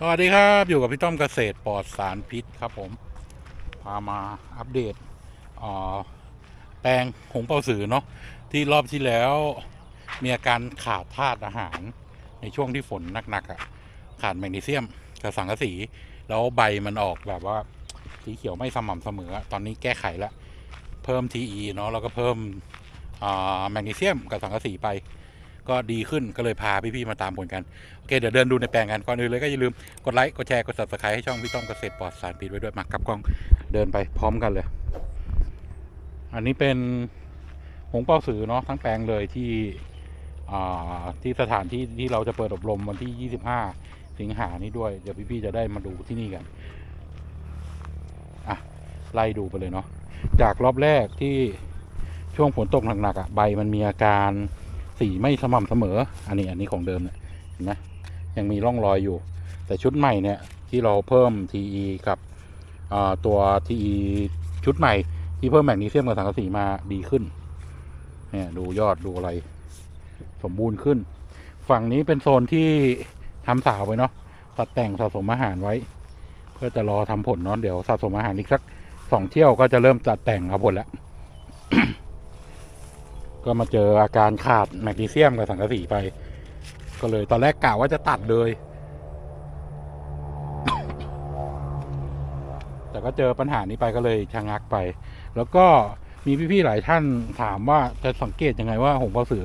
สวัสดีครับอยู่กับพี่ต้อมเกษตรปลอดสารพิษครับผม พามาอัปเดตแปลงหงเปาสือเนาะที่รอบที่แล้วมีอาการขาดธาตุอาหารในช่วงที่ฝนหนักๆอะ่ะขาดแมกนีเซียมกับสังกะสี แล้วใบมันออกแบบว่าสีเขียวไม่สม่ำเสมอ ตอนนี้แก้ไขแล้ว เพิ่ม TE เนาะแล้วก็เพิ่มแมกนีเซียมกับสังกะสีไป ก็ดีขึ้นก็เลยพาพี่ๆมาตามผลกัน โอเค เดี๋ยวเดินดูในแปลงกันก่อนอื่นเลยก็อย่าลืมกดไลค์กดแชร์กด subscribe ให้ช่องพี่ต้อมเกษตรปลอดสารพิษไว้ด้วยมากับกล้องเดินไปพร้อมกันเลย อันนี้เป็นหงเป้าสือเนาะทั้งแปลงเลยที่ที่สถานที่ที่เราจะเปิดอบรมวันที่ 25 สิงหานี้ด้วย เดี๋ยวพี่ๆจะได้มาดูที่นี่กันอะไล่ดูไปเลยเนาะจากรอบแรกที่ช่วงฝนตกหนักๆอะใบมันมีอาการ สีไม่สม่ำเสมอ อันนี้อันนี้ของเดิมเนี่ยเห็นไหมยังมีร่องรอยอยู่ แต่ชุดใหม่เนี่ยที่เราเพิ่ม TE กับตัว TE ชุดใหม่ที่เพิ่มแมกนีเซียมกับสังกะสีมาดีขึ้นเนี่ยดูยอดดูอะไร สมบูรณ์ขึ้น ฝั่งนี้เป็นโซนที่ทำสาวไว้เนาะตัดแต่งสะสมอาหารไว้ เพื่อจะรอทำผลเนาะเดี๋ยวสะสมอาหารอีกสักสองเที่ยวก็จะเริ่มตัดแต่งเอาผลแล้ว ก็มาเจออาการขาดแมกนีเซียมกับสังกะสีไป ก็เลยตอนแรกกะว่าจะตัดเลย แต่ก็เจอปัญหานี้ไปก็เลยชะงักไป แล้วก็มีพี่ๆหลายท่านถามว่าจะสังเกตยังไงว่าหงส์เปาสือ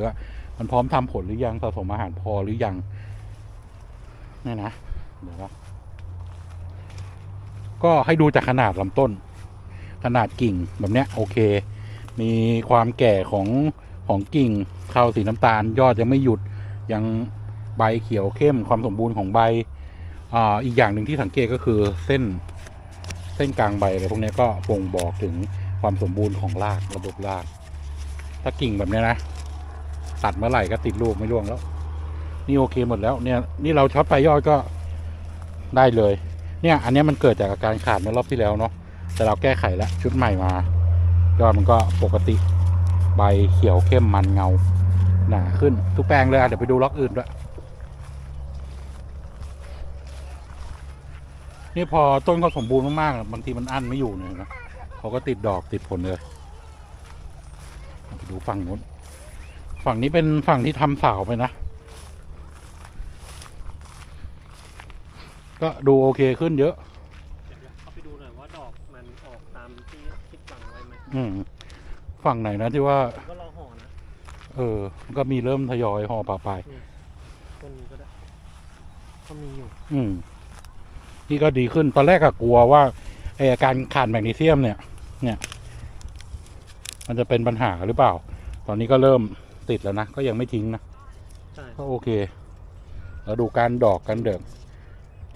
มันพร้อมทำผลหรือยังสะสมอาหารพอหรือยังเนี่ยนะเดี๋ยวนะก็ให้ดูจากขนาดลำต้น ขนาดกิ่งแบบเนี้ย โอเค มีความแก่ของ ของกิ่งเข้าสีน้ำตาล ยอดยังไม่หยุดยังใบเขียวเข้มความสมบูรณ์ของใบออีกอย่างหนึ่งที่สังเกตก็คือเส้นเส้นกลางใบอะไรพวกนี้ก็บ่งบอกถึงความสมบูรณ์ของรากระบบราก ถ้ากิ่งแบบนี้นะตัดเมื่อไหร่ก็ติดลูกไม่ร่วงแล้ว นี่โอเคหมดแล้วเนี่ยนี่เราช็อตไปยอดก็ได้เลย เนี่ยอันนี้มันเกิดจากอาการขาดเมื่อรอบที่แล้วเนาะแต่เราแก้ไขแล้วชุดใหม่มายอดมันก็ปกติ ใบเขียวเข้มมันเงา หนาขึ้น ทุกแปลงเลยอะเดี๋ยวไปดูล็อกอื่นด้วย นี่พอต้นเขาสมบูรณ์มากๆอะบางทีมันอั้นไม่อยู่เนี่ยนะเขาก็ติดดอกติดผลเลยไปดูฝั่งนู้นฝั่งนี้เป็นฝั่งที่ทำสาวไปนะ ก็ดูโอเคขึ้นเยอะเดี๋ยวเข้าไปดูหน่อยว่าดอกมันออกตามที่คิดฝังไว้ไหมอืม ฝั่งไหนนะที่ว่าผมก็รอห่อนะเออ ก็มีเริ่มทยอยห่อปลาปลายต้นนี้ก็ได้ก็มีอยู่ อืมนี่ก็ดีขึ้นตอนแรกอะกลัวว่าไออาการขาดแมกนีเซียมเนี่ย เนี่ย มันจะเป็นปัญหาหรือเปล่า ตอนนี้ก็เริ่มติดแล้วนะ ก็ยังไม่ทิ้งนะ ใช่ก็โอเคแล้วดูการดอกกันเดิม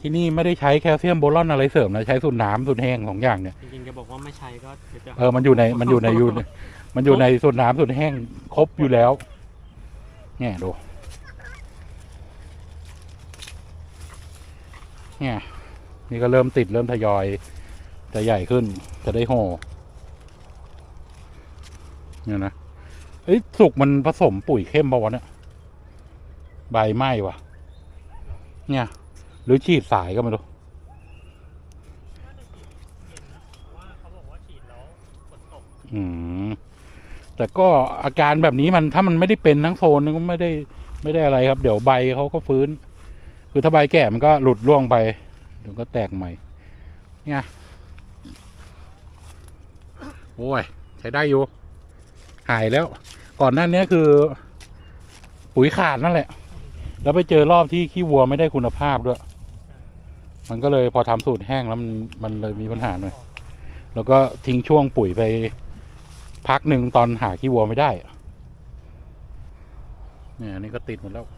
ที่นี่ไม่ได้ใช้แคลเซียมโบรอนอะไรเสริมนะ ใช้สูตรน้ำสูตรแห้งสองอย่างเนี่ย จริงๆแกบอกว่าไม่ใช้ก็เดี๋ยวจะเออ มันอยู่ใน มันอยู่ในอยู่ใน มันอยู่ในสูตรน้ำสูตรแห้งครบอยู่แล้ว เนี่ยดู เนี่ย นี่ก็เริ่มติดเริ่มทยอย จะใหญ่ขึ้นจะได้โหเนี่ยนะเอ้สุกมันผสมปุ๋ยเข้มปะวะเนี่ยใบไหม้วะเนี่ย หรือฉีดสายก็ไม่รู้อืม แต่ก็อาการแบบนี้มันถ้ามันไม่ได้เป็นทั้งโซนก็ไม่ได้ไม่ได้อะไรครับ เดี๋ยวใบเขาก็ฟื้น คือถ้าใบแก่มันก็หลุดร่วงไปเดี๋ยวก็แตกใหม่ เนี่ยโอ้ยใช้ได้อยู่ หายแล้ว ก่อนหน้านี้คือ ปุ๋ยขาดนั่นแหละ แล้วไปเจอรอบที่ขี้วัวไม่ได้คุณภาพด้วย มันก็เลยพอทำสูตรแห้งแล้วมันมันเลยมีปัญหาหน่อย แล้วก็ทิ้งช่วงปุ๋ยไป พักหนึ่งตอนหาขี้วัวไม่ได้ เนี่ยอันนี่ก็ติดหมดแล้วเค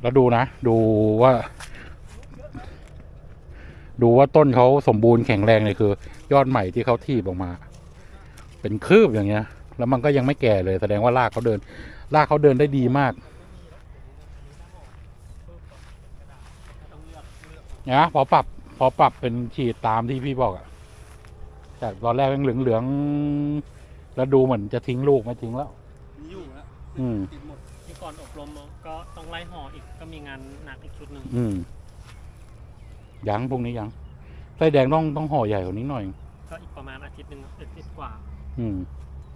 แล้วดูนะ ดูว่า ดูว่าต้นเขาสมบูรณ์แข็งแรงเลยคือ ยอดใหม่ที่เขาทีบออกมา เป็นคืบอย่างเงี้ย แล้วมันก็ยังไม่แก่เลยแสดงว่ารากเขาเดิน รากเขาเดินได้ดีมากเลือกเลือกนะพอปรับ พอปรับเป็นฉีดตามที่พี่บอกอะ จากตอนแรกยังเหลืองๆแล้วดูเหมือนจะทิ้งลูกไม่ทิ้งแล้ว มีอยู่แล้วอืม ติดหมดจที่ก่อนอบรมก็ต้องไล่ห่ออีกก็มีงานหนักอีกชุดหนึ่งอืมยังพวกนี้ยังไส้แดงต้องต้องห่อใหญ่กว่านี้หน่อย ก็อีกประมาณอาทิตย์หนึ่งอาทิตย์กว่า อืม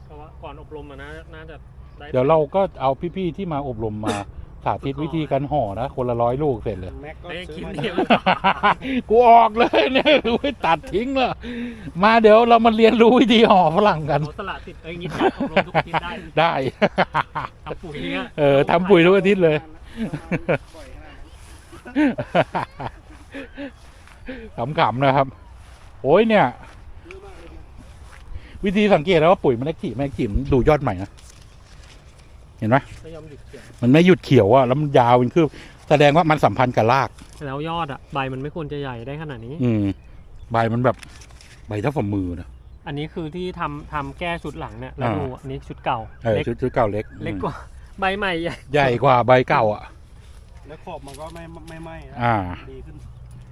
เพราะว่าก่อนอบรมอะนะน่าจะได้เดี๋ยวเราก็เอาพี่ๆที่มาอบรมมา สาธิตวิธีการห่อนะคนละร้อยลูกเสร็จเลย แม็กก็ได้ซื้คิอดมาเดียวกูออกเลยเนี่ยไม่ตัดทิ้งเลยมาเดี๋ยวเรามาเรียนรู้วิธีห่อฝรั่งกันเขาสละสิทธิ์เอ้ยงี้จัดอบรมทุกอาทิตย์ได้ได้ ทำปุ๋ยเนี่ยเออทำปุ๋ยทุกอาทิตย์เลยปล่อยขนาดนั้นขำๆนะครับ โอ้ยเนี่ยซื้อมากเลยนะวิธีสังเกตแล้วว่าปุ๋ยมันแอคทีฟไม่แอคทีฟดูยอดใหม่นะ เห็นไหมไม่ยอมหยุดเขียวมันไม่หยุดเขียวอะแล้วมันยาวเป็นคือแสดงว่ามันสัมพันธ์กับราก แล้วยอดอะใบมันไม่ควรจะใหญ่ได้ขนาดนี้ อืมใบมันแบบใบเท่าฝ่ามือนะอันนี้คือที่ทำทำแก้ชุดหลังเนี่ยแล้วอ่าดูอันนี้ชุดเก่าเออเล็กชุดชุดเก่าเล็กเล็กอืมกว่าใบใหม่ใหญ่ ใหญ่กว่าใบเก่าอะ แล้วขอบมันก็ไม่ไม่ไหม้นะอ่า ดีขึ้น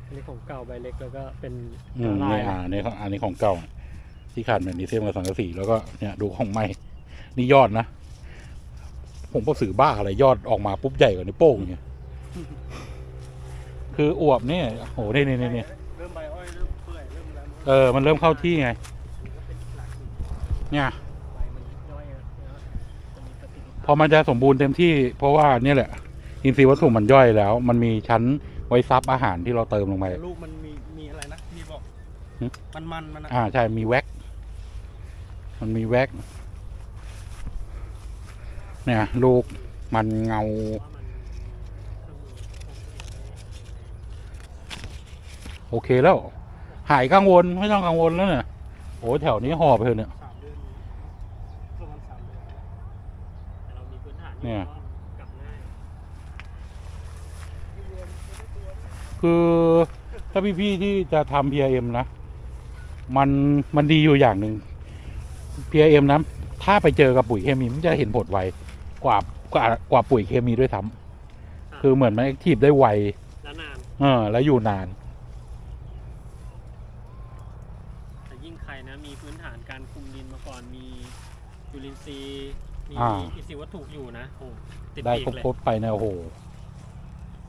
อันนี้ของเก่าใบเล็กแล้วก็เป็นอืมลานี่ยอ่าในของอันนี้ของเก่า ที่ขาดแบบนี้เสียมกับสังกะสีแล้วก็เนี่ยดูของใหม่นี่ยอดนะ ผมก็สื่อบ้าอะไรยอดออกมาปุ๊บใหญ่กว่านิ้วโป้งเนี่ยคืออวบเนี่ยโหนี่นี่นี่นี่เริ่มใบอ้อยเริ่มเปื่อยเริ่มอะไรมันเออมันเริ่มเข้าที่ไงก็เป็นหลักอยู่เนี่ย ใบมันย่อยอะนะจะมีประสิทธิภาพพอมันจะสมบูรณ์เต็มที่ เพราะว่าเนี่ยแหละอินทรีย์วัตถุมันย่อยแล้ว มันมีชั้นไว้ซับอาหารที่เราเติมลงไป แต่ลูกมันมีมีอะไรนะพี่บอก หึ มันมันมันนะอ่าใช่มีแว็ก มันมีแว็ก เนี่ย ลูกมันเงา โอเคแล้ว หายกังวล ไม่ต้องกังวลแล้วเนี่ยโอ้แถวนี้หอไปเถอะเนี่ยเนี่ยก็กลับง่ายคือถ้าพี่ๆที่จะทำ PRM นะ มันมันดีอยู่อย่างหนึ่ง PRM นะ ถ้าไปเจอกับปุ๋ยเคมีมันจะเห็นผลไว กว่ากว่ากว่าปุ๋ยเคมีด้วยซ้ำคือเหมือนมันแอคทีฟได้ไวแล้วนานเออแล้วอยู่นาน แต่ยิ่งใครนะมีพื้นฐานการคุมดินมาก่อนมีจุลินทรีย์มีอ่า อินทรีย์วัตถุอยู่นะโอ้ติดได้ปีกเลยครบๆไปเนี่ยโอ้โห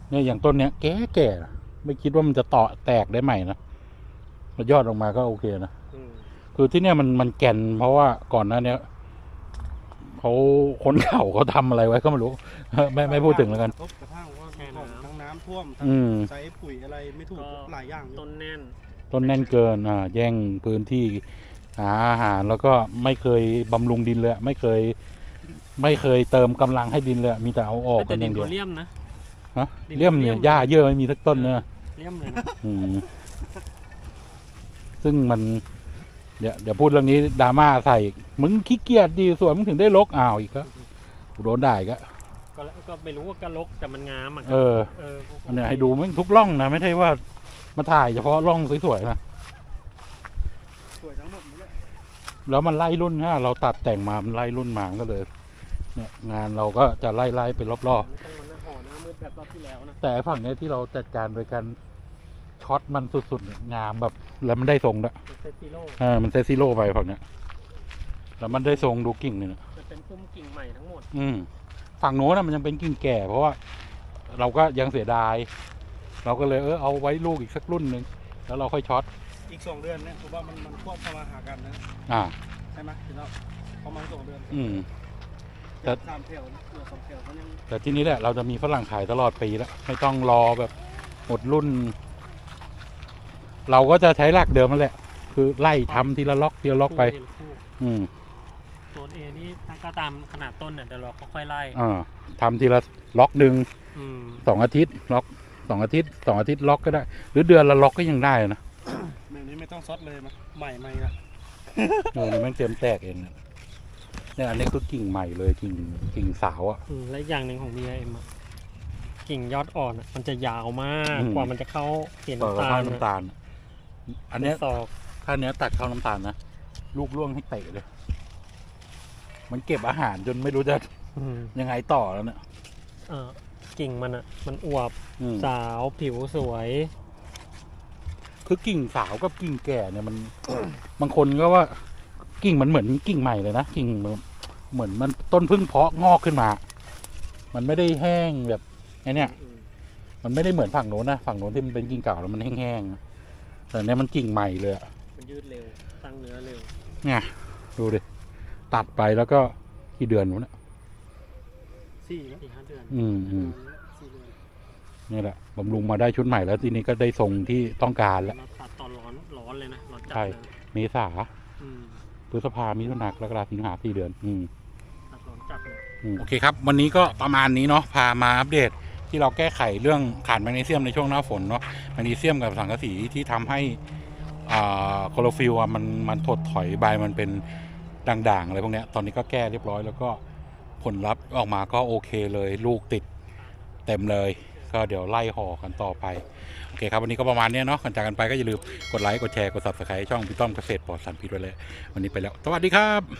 เนี่ยอย่างต้นเนี้ยแก่แก่ๆนะไม่คิดว่ามันจะต่อแตกได้ใหม่นะแล้วยอดออกมาก็โอเคนะ อืมคือที่เนี่ยมันมันแก่นเพราะว่าก่อนหน้าเนี้ย เขาคนเข่าเขาทำอะไรไว้ก็ไม่รู้ ไม่ไม่พูดถึงแล้วกัน กระทบกระทั่งว่าทั้งน้ำท่วมทั้งอืม ใช้ปุ๋ยอะไรไม่ถูกหลายอย่างอยู่ต้นแน่น ต้นแน่นเกินอ่าแย่งพื้นที่หาอาหารแล้วก็ไม่เคยบำรุงดินเลยไม่เคย ไม่เคยเติมกำลังให้ดินเลยมีแต่เอาออกแต่กันอดินย่างเดีตัยววเลี่ยมนะ ฮะดินเลี่ยมเนี่ยเลี่ยม หญ้าเยอะไม่มีสักต้นเนี่ยเลี่ยมเลยนะอืมซึ่งมัน เดี๋ยวเดี๋ยวพูดเรื่องนี้ดราม่าใส่อีกมึงขี้เกียจดีสวนมึงถึงได้ลกอ้าวอีกก็โดนด่าอีกก็ก็แล้วก็ไม่รู้ว่ากระลกแต่มันงามอะเออเออพวกอันเนี้ยให้ดูแม่งทุกร่องนะไม่ใช่ว่ามาถ่ายเฉพาะร่องสวยๆนะสวยทั้งหมดเลยแล้วมันไล่รุ่นฮะเราตัดแต่งมามันไล่รุ่นมามันก็เลยเนี่ยงานเราก็จะไล่ไล่ไปรอบไม่ต้องมันห่อหน้ามืดแบบรอบที่แล้วนะ ๆแต่ไอ้ฝั่งเนี้ยที่เราจัดการโดยการ ช็อตมันสุดๆเนี่ยงามแบบ แล้วมันได้ทรงด้วยมันเซตซิโร่เออมันเซซิโร่ไปฝั่งเนี้ย แล้วมันได้ทรงดูกิ่งเนี่ยมันเป็นพุ่มกิ่งใหม่ทั้งหมด อืมฝั่งโน้นนะมันยังเป็นกิ่งแก่ เพราะว่า เราก็ยังเสียดาย เราก็เลยเออเอาไว้ลูกอีกสักรุ่นหนึ่งแล้วเราค่อยช็อต อีกสองเดือนเนี่ยผมว่ามันมันควบเข้ามาหากันนะอ่า ใช่ไหมพี่น้องประมาณสองเดือนอืม แต่ สามแถวนะเหลือสองแถวเขายังแต่ที่นี้แหละเราจะมีฝรั่งขายตลอดปีแล้วไม่ต้องรอแบบหมดรุ่น เราก็จะใช้หลักเดิมนั่นแหละ คือไล่ทำทีละล็อกทีละล็อกไปคู่เคู่อืมโซนเอนี่ก็ตามขนาดต้นเนี่ยเดี๋ยวเราค่อยๆไล่อ่าทำทีละล็อกหนึ่งอืมสองอาทิตย์ล็อกสองอาทิตย์สองอาทิตย์ล็อกก็ได้ หรือเดือนละล็อกก็ยังได้นะแบบนี้ไม่ต้องซดเลยมั้ยใหม่ใหม่ละเออนี่แม่งเตรียมแตกเองเนี่ยเนี่ยอันนี้คือกิ่งใหม่เลยกิ่งกิ่งสาวอะ อืมและอีกอย่างหนึ่งของ BIM อะกิ่งยอดอ่อนอะมันจะยาวมากอืม กว่ามันจะเข้าเปลี่ยนต่อกับน้ำตาข้าลวน้ำตาลอั นเนี้ยศอกถ้าเนี้ยตัดข้าวน้ำตาลนะลูกร่วงให้เตะเลย มันเก็บอาหารจนไม่รู้จะอืมยังไงต่อแล้วเนี่ยเอ่อกิ่งมันอะมันอวบอืมสาวผิวสวย คือกิ่งสาวกับกิ่งแก่เนี่ยมัน บางคนก็ว่า กิ่งมันเหมือนกิ่งใหม่เลยนะกิ่งมันเหมือนมันต้นเพึ่งเพาะงอกขึ้นมา มันไม่ได้แห้งแบบไอ้เนี่ยอืมมันไม่ได้เหมือนฝั่งโน้นนะฝั่งโน้นที่มันเป็นกิ่งเก่าแล้วมันแห้งๆ แต่อันเนี้ยมันกิ่งใหม่เลยอะมันยืดเร็ว ตั้งเนื้อเร็ว เนี่ยดูดิ ตัดไปแล้วก็กี่เดือนวะเนี่ยสี่นะสี่ห้าเดือนอืมอืมสี่เดือนนี่แหละบำรุงมาได้ชุดใหม่แล้วทีนี้ก็ได้ทรงที่ต้องการแล้วเราตัดตอนร้อนร้อนเลยนะร้อนจัดใช่เลยเมษาอืมพฤษภามิถุนากรกฎาสิงหาสี่เดือน อืมตัดร้อนจัดเลย โอเคครับ วันนี้ก็ประมาณนี้เนาะพามาอัปเดต ที่เราแก้ไขเรื่องขาดแมกนีเซียมในช่วงหน้าฝนเนาะแมกนีเซียมกับสังกะสีที่ทำให้อ่าโคลอโรฟิลมันมันถดถอยใบมันเป็นด่างๆอะไรพวกนี้ตอนนี้ก็แก้เรียบร้อย แล้วก็ผลลัพธ์ออกมาก็โอเคเลยลูกติดเต็มเลย ก็เดี๋ยวไล่ห่อกันต่อไป โอเคครับ วันนี้ก็ประมาณเนี้ยเนาะก่อนจากกันไปก็อย่าลืมกดไลค์กดแชร์กด subscribe ช่องพี่ต้อมเกษตรปลอดสารพิษไว้เลย วันนี้ไปแล้ว สวัสดีครับ